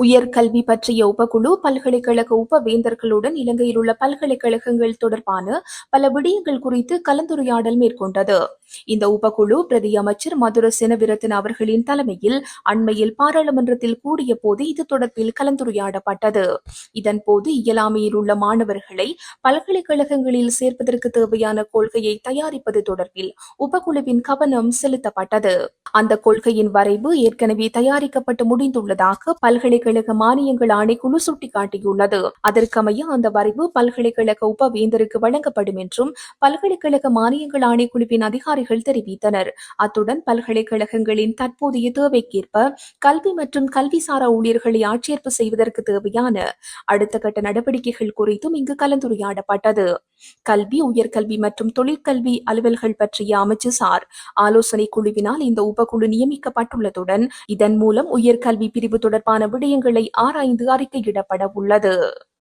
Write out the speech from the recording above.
உயர்கல்வி பற்றிய உபகுழு பல்கலைக்கழக உபவேந்தர்களுடன் இலங்கையில் உள்ள பல்கலைக்கழகங்கள் தொடர்பான பல விடயங்கள் குறித்து கலந்துரையாடல் மேற்கொண்டது. இந்த உபகுழு பிரதி அமைச்சர் மதுர சினவிரத்தன் அவர்களின் தலைமையில் அண்மையில் பாராளுமன்றத்தில் கூடிய போது இது தொடர்பில் கலந்துரையாடப்பட்டது. இதன்போது இயலாமையில் உள்ள மாணவர்களை பல்கலைக்கழகங்களில் சேர்ப்பதற்கு தேவையான கொள்கையை தயாரிப்பது தொடர்பில் உபகுழுவின் கவனம் செலுத்தப்பட்டது. அந்த கொள்கையின் வரைவு ஏற்கனவே தயாரிக்கப்பட்டு முடிந்துள்ளதாக பல்கலைக்கழக மானியங்கள் ஆணைக்குழு சுட்டிக்காட்டியுள்ளது. அதற்கமைய அந்த வரைவு பல்கலைக்கழக உபவேந்தருக்கு வழங்கப்படும் என்றும் பல்கலைக்கழக மானியங்கள் ஆணைக்குழுவின் அதிகாரிகள் தெரிவித்தனர். அத்துடன் பல்கலைக்கழகங்களின் தற்போதைய தேவைக்கேற்ப கல்வி மற்றும் கல்விசாரா ஊழியர்களை ஆட்சேர்ப்பு செய்வதற்கு தேவையான அடுத்த கட்ட நடவடிக்கைகள் குறித்தும் இங்கு கலந்துரையாடப்பட்டது. கல்வி உயர்கல்வி மற்றும் தொழிற்கல்வி அலுவல்கள் பற்றிய அமைச்சுசார் ஆலோசனை குழுவினால் இந்த உபகுழு நியமிக்கப்பட்டுள்ளதுடன் இதன் மூலம் உயர்கல்வி பிரிவு தொடர்பான விடயங்களை ஆராய்ந்து அறிக்கையிடப்பட உள்ளது.